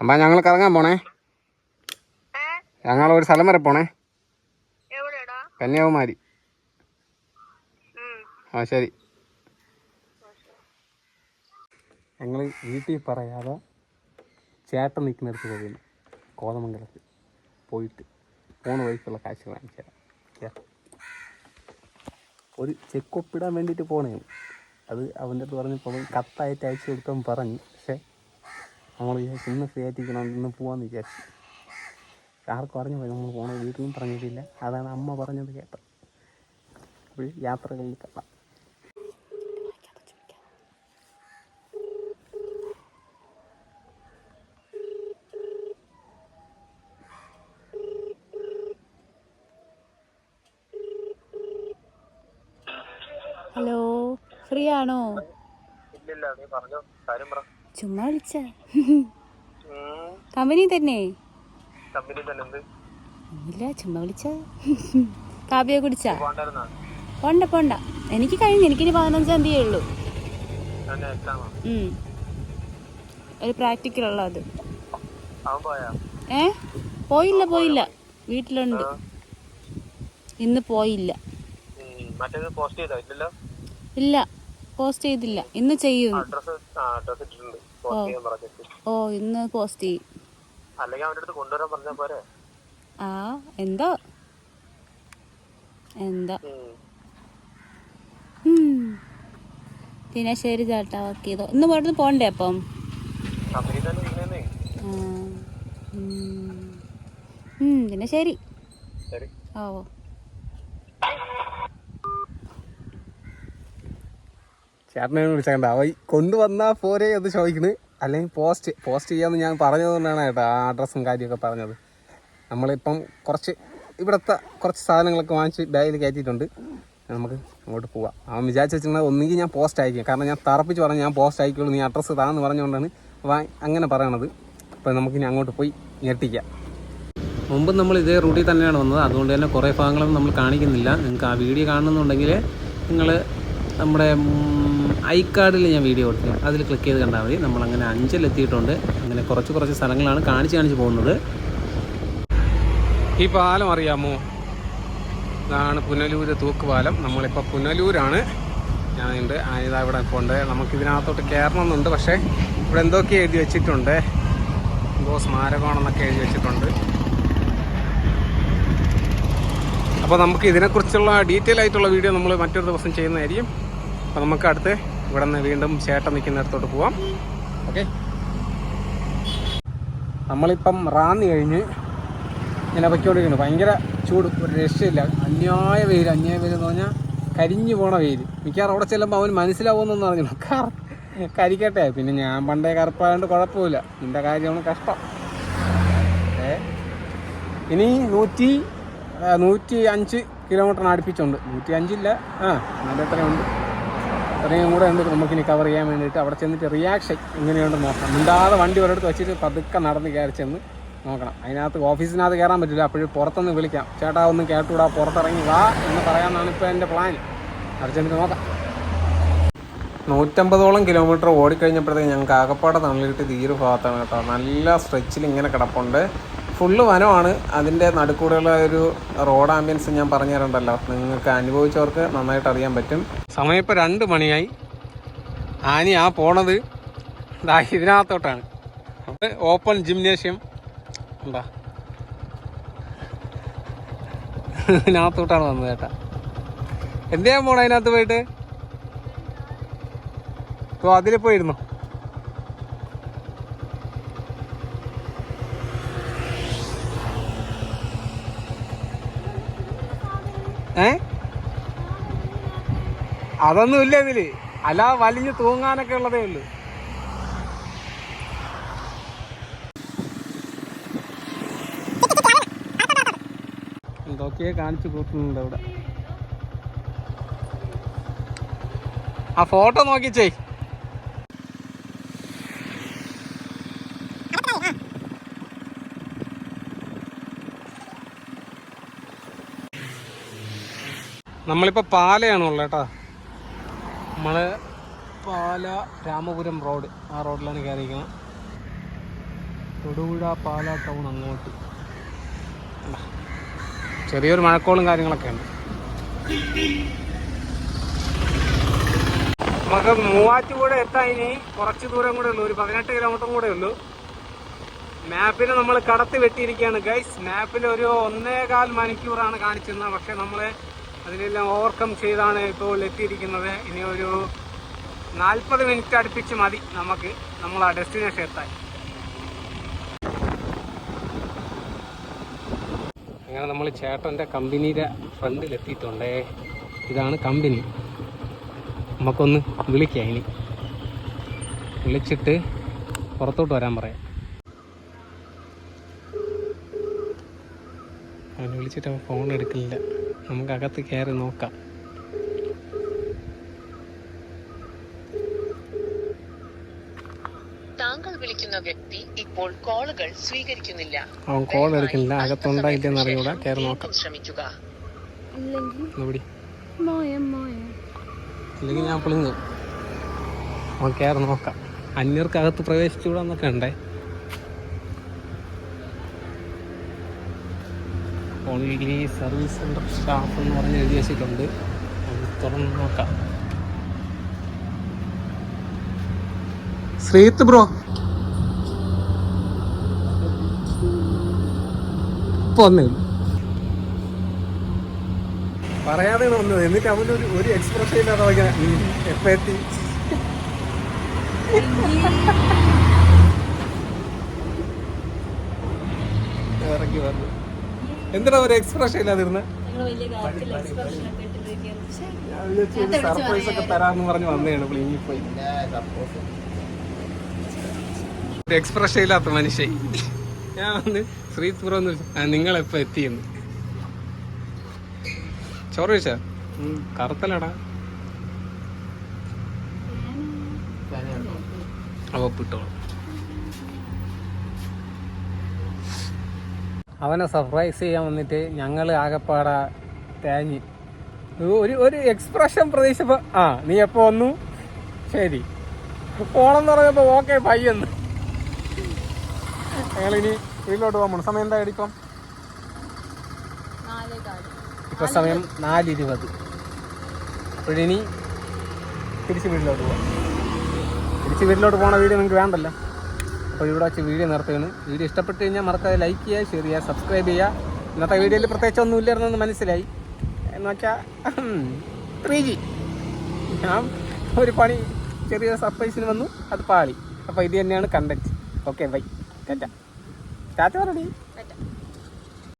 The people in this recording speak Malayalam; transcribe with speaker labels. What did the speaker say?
Speaker 1: അമ്മ ഞങ്ങൾ കറങ്ങാൻ പോണേ. ഞങ്ങൾ ഒരു സ്ഥലം വരെ പോണേ.
Speaker 2: എവിടെയാടാ?
Speaker 1: കന്യാകുമാരി. ആ ശരി. ഞങ്ങൾ വീട്ടിൽ പറയാതെ ചേട്ടൻ നിൽക്കുന്നിടത്ത് പോകുന്നു കോതമംഗലത്ത് പോയിട്ട് പോണ വഴിക്കുള്ള കാശ് വാങ്ങിച്ചു തരാം. ഒരു ചെക്കൊപ്പിടാൻ വേണ്ടിയിട്ട് പോണേ അത് അവന്റെ അടുത്ത് പറഞ്ഞപ്പോൾ കത്തായിട്ട് അയച്ചു കൊടുക്കാൻ പറഞ്ഞു. പക്ഷേ നമ്മൾ വിചാരിച്ചു ഇന്ന് ഫ്രീ ആയിട്ടിരിക്കണം ഇന്ന് പോകാമെന്ന് വിചാരിച്ചു. ആർക്കും അറിഞ്ഞു പോയി നമ്മൾ പോകണത് വീട്ടിലും പറഞ്ഞിട്ടില്ല. അതാണ് അമ്മ പറഞ്ഞത് കേട്ടത്. അപ്പോൾ യാത്രകളിൽ കഥ
Speaker 3: ഹലോ ഫ്രീ ആണോ?
Speaker 4: ഇല്ലില്ല നീ പറഞ്ഞോ. കാര്യം പറ.
Speaker 3: ചുമ്മാ വിളിച്ച കമ്പനി തന്നെ ഇല്ല ചുമ്മാ വിളിച്ച. കാപ്പിയെ കുടിച്ച? പോണ്ട പോണ്ട എനിക്ക് കഴിഞ്ഞു എനിക്കിനി പതിനഞ്ചാം തീയതി ഉള്ളൂ. ഒരു പ്രാക്ടിക്കൽ ഉള്ള അത് ഏ? പോയില്ല പോയില്ല. വീട്ടിലുണ്ട്. ഇന്ന് പോയില്ല. ഇല്ല. പോസ്റ്റ് ചെയ്തില്ല. ഇന്ന് ചെയ്യും. ഓ. ഇന്ന് പോസ്റ്റ് ചെയ്യും. ആ എന്തോ? എന്താ. പിന്നെ ശരി ചേട്ടാ ഓക്കെ ചെയ്തോ? ഇന്ന് പോയിട്ട് പോണ്ടേ അപ്പം? പിന്നെ ശരി. ഓ.
Speaker 1: ചേട്ടനെ വിളിച്ചാണ്ട അവ കൊണ്ടുവന്നാ പോരെ അത് ചോദിക്കണ്. അല്ലെങ്കിൽ പോസ്റ്റ് പോസ്റ്റ് ചെയ്യാമെന്ന് ഞാൻ പറഞ്ഞതുകൊണ്ടാണ് കേട്ടോ ആ അഡ്രസ്സും കാര്യമൊക്കെ പറഞ്ഞത്. നമ്മളിപ്പം കുറച്ച് ഇവിടുത്തെ കുറച്ച് സാധനങ്ങളൊക്കെ വാങ്ങിച്ച് ബാഗിൽ കയറ്റിയിട്ടുണ്ട്. നമുക്ക് അങ്ങോട്ട് പോവാം. അവൻ വിചാരിച്ചു വെച്ചിട്ടുണ്ടെങ്കിൽ ഒന്നുകിൽ ഞാൻ പോസ്റ്റ് അയക്കാം. കാരണം ഞാൻ തറപ്പിച്ച് പറഞ്ഞു ഞാൻ പോസ്റ്റ് അയക്കുള്ളൂ നീ അഡ്രസ്സ് താന്ന് പറഞ്ഞുകൊണ്ടാണ് വാ അങ്ങനെ പറയണത്. നമുക്ക് ഇനി അങ്ങോട്ട് പോയി ഞെട്ടിക്കാം. മുമ്പ് നമ്മൾ ഇതേ റൂട്ടിൽ തന്നെയാണ് വന്നത്. അതുകൊണ്ട് തന്നെ കുറേ ഭാഗങ്ങളൊന്നും നമ്മൾ കാണിക്കുന്നില്ല. നിങ്ങൾക്ക് ആ വീഡിയോ കാണുന്നുണ്ടെങ്കിൽ നിങ്ങൾ നമ്മുടെ ഐ കാർഡിൽ ഞാൻ വീഡിയോ കൊടുത്തു അതിൽ ക്ലിക്ക് ചെയ്ത് കണ്ടാൽ മതി. നമ്മളങ്ങനെ അഞ്ചിലെത്തിയിട്ടുണ്ട്. അങ്ങനെ കുറച്ച് കുറച്ച് സ്ഥലങ്ങളാണ് കാണിച്ച് കാണിച്ച് പോകുന്നത്. ഈ പാലം അറിയാമോ? ഇതാണ് പുനലൂര് തൂക്കുപാലം നമ്മളിപ്പോൾ പുനലൂരാണ്. ഞാനുണ്ട് ഇതാ ഇവിടെ പോകേണ്ടത് നമുക്കിതിനകത്തോട്ട് കയറണമെന്നുണ്ട്. പക്ഷേ ഇവിടെ എന്തൊക്കെ എഴുതി വെച്ചിട്ടുണ്ട്. എന്തോ സ്മാരകമാണെന്നൊക്കെ എഴുതി വെച്ചിട്ടുണ്ട്. അപ്പോൾ നമുക്ക് ഇതിനെക്കുറിച്ചുള്ള ഡീറ്റെയിൽ ആയിട്ടുള്ള വീഡിയോ നമ്മൾ മറ്റൊരു ദിവസം ചെയ്യുന്നതായിരിക്കും. അപ്പോൾ നമുക്ക് അടുത്ത് ഇവിടെ നിന്ന് വീണ്ടും ചേട്ടൻ നിൽക്കുന്നിടത്തോട്ട് പോവാം. ഓക്കെ നമ്മളിപ്പം റാന്നി കഴിഞ്ഞ് ഇങ്ങനെ പൊയ്ക്കൊണ്ടിരിക്കുന്നു. ഭയങ്കര ചൂട് ഒരു രക്ഷയില്ല. അന്യായ വെയിൽ അന്യായ വെയിൽ എന്ന് പറഞ്ഞാൽ കരിഞ്ഞു പോണ വെയിൽ. മിക്കവാറും അവിടെ ചെല്ലുമ്പോൾ അവന് മനസ്സിലാവുമെന്നൊന്നും അറിഞ്ഞു കറ കരിക്കട്ടെ. പിന്നെ ഞാൻ പണ്ടേ കറുപ്പായതുകൊണ്ട് കുഴപ്പമില്ല. നിന്റെ കാര്യമാണ് കഷ്ടം. ഏ? ഇനി നൂറ്റി നൂറ്റി അഞ്ച് കിലോമീറ്ററിന് അടുപ്പിച്ചുണ്ട്. നൂറ്റി അഞ്ചില്ല. ആ നല്ല എത്രയുണ്ട് അത്രയും കൂടെ ഉണ്ട്. നമുക്കിനി കവർ ചെയ്യാൻ വേണ്ടിയിട്ട് അവിടെ ചെന്നിട്ട് റിയാക്ഷൻ എങ്ങനെയുണ്ടെന്ന് നോക്കാം. മിണ്ടാതെ വണ്ടി ഒരിടത്ത് വെച്ചിട്ട് പതുക്കെ നടന്ന് കയറി ചെന്ന് നോക്കണം. അതിനകത്ത് ഓഫീസിനകത്ത് കയറാൻ പറ്റില്ല. അപ്പോഴും പുറത്തുനിന്ന് വിളിക്കാം. ചേട്ടാ ഒന്നും കേട്ടുകൂടാ പുറത്തിറങ്ങി വാ എന്ന് പറയാമെന്നാണ് ഇപ്പോൾ എന്റെ പ്ലാൻ അവിടെ ചെന്നിട്ട് നോക്കാം. നൂറ്റമ്പതോളം കിലോമീറ്റർ ഓടിക്കഴിഞ്ഞപ്പോഴത്തേക്ക് ഞങ്ങൾക്ക് ആകപ്പാടെ തണലിട്ട് തീരു ഭാഗത്താണ് കേട്ടോ. നല്ല സ്ട്രെച്ചിൽ ഇങ്ങനെ കിടപ്പുണ്ട്. ഫുള്ള് വനമാണ്. അതിന്റെ നടുക്കൂടെയുള്ള ഒരു റോഡ് ആംബിയൻസ് ഞാൻ പറഞ്ഞു തരണ്ടല്ലോ നിങ്ങൾക്ക് അനുഭവിച്ചവർക്ക് നന്നായിട്ട് അറിയാൻ പറ്റും. സമയം ഇപ്പോൾ രണ്ട് മണിയായി. ആനി ആ പോണത് ഇതിനകത്തോട്ടാണ്. Open gymnasium. എന്താ ഇതിനകത്തോട്ടാണ് വന്നത് ചേട്ടാ എന്തിനാ പോണ അതിനകത്ത് പോയിട്ട്? ഓ അതിൽ പോയിരുന്നു? ഏ? അതൊന്നും ഇല്ല ഇതിൽ. അല്ല വലിഞ്ഞു തൂങ്ങാനൊക്കെ ഉള്ളതേ ഉള്ളൂ. എന്തൊക്കെയോ കാണിച്ചു കൂട്ടുന്നുണ്ട് ഇവിടെ ആ ഫോട്ടോ നോക്കി നമ്മളിപ്പോൾ പാലയാണുള്ളത് കേട്ടോ. നമ്മൾ പാല രാമപുരം റോഡ്. ആ റോഡിലാണ് കയറിയിരിക്കുന്നത്. തൊടുപുഴ പാല ടൗൺ അങ്ങോട്ട്. ചെറിയൊരു മഴക്കോളും കാര്യങ്ങളൊക്കെ ഉണ്ട്. നമുക്ക് മൂവാറ്റുപുഴ എത്താൻ ഇനി കുറച്ച് ദൂരം കൂടെ ഉള്ളൂ. ഒരു പതിനെട്ട് കിലോമീറ്ററും കൂടെ ഉള്ളൂ. മാപ്പിൽ നമ്മൾ കടത്തി വെട്ടിയിരിക്കുകയാണ് ഗൈസ് മാപ്പിൽ ഒരു ഒന്നേകാൽ മണിക്കൂറാണ് കാണിച്ചിരുന്നത്. പക്ഷെ നമ്മൾ അതിനെല്ലാം ഓവർകം ചെയ്താണ് ഇപ്പോൾ എത്തിയിരിക്കുന്നത്. ഇനി ഒരു നാൽപ്പത് മിനിറ്റ് അടുപ്പിച്ച് മതി നമുക്ക് നമ്മൾ ആ ഡെസ്റ്റിനേഷൻ എത്താൻ. അങ്ങനെ നമ്മൾ ചേട്ടന്റെ കമ്പനിയുടെ ഫ്രണ്ടിൽ എത്തിയിട്ടുണ്ട് ഇതാണ് കമ്പനി. നമുക്കൊന്ന് വിളിക്കാം ഇനി. വിളിച്ചിട്ട് പുറത്തോട്ട് വരാൻ പറയാം. അവന് വിളിച്ചിട്ട് അവൻ ഫോൺ എടുക്കില്ല. നമുക്ക് അകത്ത് കയറി നോക്കാം.
Speaker 5: താങ്കൾ വിളിക്കുന്ന വ്യക്തി ഇപ്പോൾ കോളുകൾ സ്വീകരിക്കുന്നില്ല.
Speaker 1: അവൻ കോൾ എടുക്കുന്നില്ല. അകത്തുണ്ടോ ഇല്ലെന്ന് കയറി നോക്കാം.
Speaker 5: ശ്രമിക്കുക.
Speaker 3: ഇല്ലെങ്കിൽ
Speaker 1: ഞാൻ പിളുങ്ങും അവൻ കയറി നോക്കാം. അന്യർക്കകത്ത് പ്രവേശിച്ചുകൂടാന്നൊക്കെ ഉണ്ടേ? ഓൺലി സർവീസ് സെന്റർ സ്റ്റാഫ് എന്ന് പറഞ്ഞ് എഴുതി വെച്ചിട്ടുണ്ട്. തുറന്ന് നോക്കാം. ശ്രീത്ത് ബ്രോ. ഇപ്പൊ വന്നേ പറയാതെ വന്നത് എന്നിട്ട് അവനൊരു ഒരു ഒരു എക്സ്പ്രഷൻ ഇല്ലാതെ നോക്കിയാ എപ്പ എത്തി? ഇറങ്ങി വന്നു. എന്തിനാ ഒരു എക്സ്പ്രഷൻ ഇല്ലാതിരുന്ന? സർപ്രൈസ് ഒക്കെ തരാന്ന് പറഞ്ഞ് വന്നതാണ് എക്സ്പ്രഷൻ ഇല്ലാത്ത മനുഷ്യ ഞാൻ വന്ന് ശ്രീപുരം എപ്പോ എത്തിയെന്ന്? ചോറ് ചോദിച്ചാ കറുത്തലടാ. അവ പിട്ടോളൂ അവനെ സർപ്രൈസ് ചെയ്യാൻ വന്നിട്ട് ഞങ്ങൾ ആകെപ്പാട തേഞ്ഞ്. ഒരു ഒരു എക്സ്പ്രഷൻ പ്രതീക്ഷിച്ചപ്പോ ആ നീ എപ്പോ വന്നു? ശരി. പോണെന്ന് പറഞ്ഞപ്പോ ഓക്കെ പയ്യെന്ന് ഞങ്ങളിനി വീട്ടിലോട്ട് പോകണം സമയം എന്താ അടിപ്പം ഇപ്പൊ സമയം നാലിരുപത്. അപ്പോഴിനി തിരിച്ച് വീട്ടിലോട്ട് പോവാം. തിരിച്ച് വീട്ടിലോട്ട് പോണ വീഡിയോ നിങ്ങൾക്ക് വേണ്ടല്ലോ. അപ്പോൾ ഇവിടെ വെച്ച് വീഡിയോ നിർത്തുകയാണ്. വീഡിയോ ഇഷ്ടപ്പെട്ട് കഴിഞ്ഞാൽ മറക്കാതെ ലൈക്ക് ചെയ്യുക ഷെയർ ചെയ്യുക സബ്സ്ക്രൈബ് ചെയ്യുക. ഇന്നത്തെ വീഡിയോയിൽ പ്രത്യേകിച്ച് ഒന്നും ഇല്ലായിരുന്നെന്ന് മനസ്സിലായി. എന്ന് വെച്ചാൽ ത്രീ ജി ഞാൻ ഒരു പണി ചെറിയ സർപ്രൈസിന് വന്നു. അത് പാളി. അപ്പോൾ ഇത് തന്നെയാണ് content okay bye tata tata പറയടി